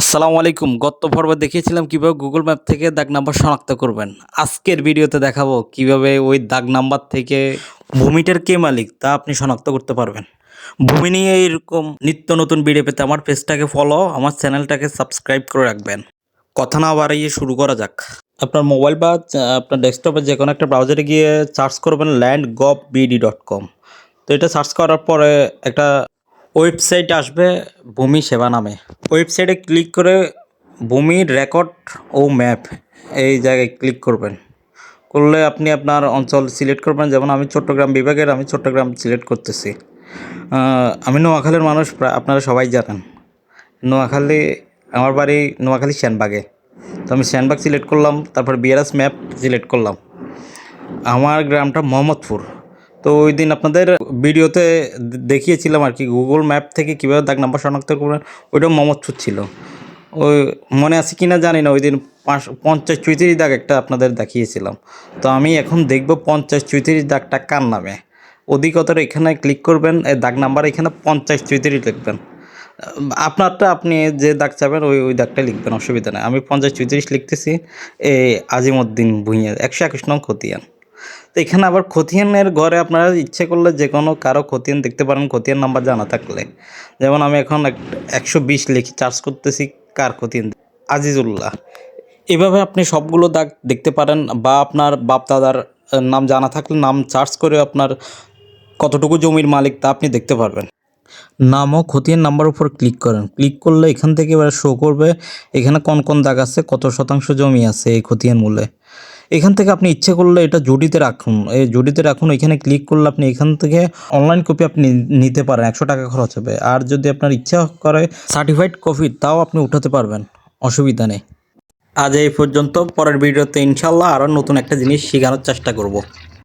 আসসালামু আলাইকুম। গত পর্বে দেখিয়েছিলাম কীভাবে গুগল ম্যাপ থেকে দাগ নাম্বার শনাক্ত করবেন। আজকের ভিডিওতে দেখাবো কীভাবে ওই দাগ নাম্বার থেকে ভূমিটার কে মালিক তা আপনি শনাক্ত করতে পারবেন। ভূমি নিয়ে এরকম নিত্য নতুন ভিডিও পেতে আমার পেজটাকে ফলো আমার চ্যানেলটাকে সাবস্ক্রাইব করে রাখবেন। কথা না বাড়িয়ে শুরু করা যাক। আপনার মোবাইল বা, আপনার ডেস্কটপে যে কোনো একটা ব্রাউজারে গিয়ে সার্চ করবেন land gov BD dot com তো এটা সার্চ করার পরে একটা ওয়েবসাইট আসবে ভূমি সেবা নামে। ওয়েবসাইটে ক্লিক করে ভূমির রেকর্ড ও ম্যাপ এই জায়গায় ক্লিক করবেন। করলে আপনি আপনার অঞ্চল সিলেক্ট করবেন। যেমন আমি চট্টগ্রাম বিভাগের, আমি চট্টগ্রাম সিলেক্ট করতেছি। আমি নোয়াখালীর মানুষ আপনারা সবাই জানেন। নোয়াখালী, আমার বাড়ি নোয়াখালী শ্যানবাগে তো আমি শ্যানবাগ সিলেক্ট করলাম, তারপর বিআরএস ম্যাপ সিলেক্ট করলাম। আমার গ্রামটা মোহাম্মদপুর। তো ওই দিন আপনাদের ভিডিওতে দেখিয়েছিলাম আর কি গুগল ম্যাপ থেকে কীভাবে দাগ নাম্বার শনাক্ত করবেন ওইটা মোহাম্মদপুর ছিল। ওই মনে আছে কি না জানি না, ওই দিন পাঁচ, পঞ্চাশ চৌত্রিশ দাগ একটা আপনাদের দেখিয়েছিলাম। তো আমি এখন দেখব পঞ্চাশ চৌত্রিশ দাগটা কার নামে। অধিকতর এখানে ক্লিক করবেন এই দাগ নাম্বার এখানে পঞ্চাশ চৌত্রিশ লিখবেন। আপনারটা আপনি যে দাগ চাবেন, ওই ওই দাগটা লিখবেন, অসুবিধা নেই। আমি পঞ্চাশ চৌত্রিশ লিখতেছি এই আজিমউদ্দিন ভুঁইয়া, একশো একুশ নং খতিয়ান। তো এখানে আবার খতিয়ানের ঘরে আপনারা ইচ্ছে করলে যে কোনো কারও খতিয়ান দেখতে পারেন, খতিয়ান নাম্বার জানা থাকলে। যেমন আমি এখন একশো বিশ লিখি চার্জ করতেছি, কার খতিয়ান? আজিজুল্লাহ। এভাবে আপনি সবগুলো দাগ দেখতে পারেন বা আপনার বাপ দাদার নাম জানা থাকলে নাম চার্জ করে আপনার কতটুকু জমির মালিক তা আপনি দেখতে পারবেন। নাম ও খতিয়ান নাম্বার উপর ক্লিক করেন। ক্লিক করলে এখান থেকে এবার শো করবে, এখানে কোন কোন দাগ আছে, কত শতাংশ জমি আছে এই খতিয়ান মূলে। এখান থেকে আপনি ইচ্ছে করলে এটা জুডিতে রাখুন। এই জুডিতে রাখুন, এখানে ক্লিক করলে আপনি এখান থেকে অনলাইন কপি আপনি নিতে পারেন, একশো টাকা খরচ হবে। আর যদি আপনার ইচ্ছা করে সার্টিফাইড কপি তাও আপনি উঠাতে পারবেন, অসুবিধা নেই। আজ এই পর্যন্ত, পরের ভিডিওতে ইনশাল্লাহ আরও নতুন একটা জিনিস শেখানোর চেষ্টা করব।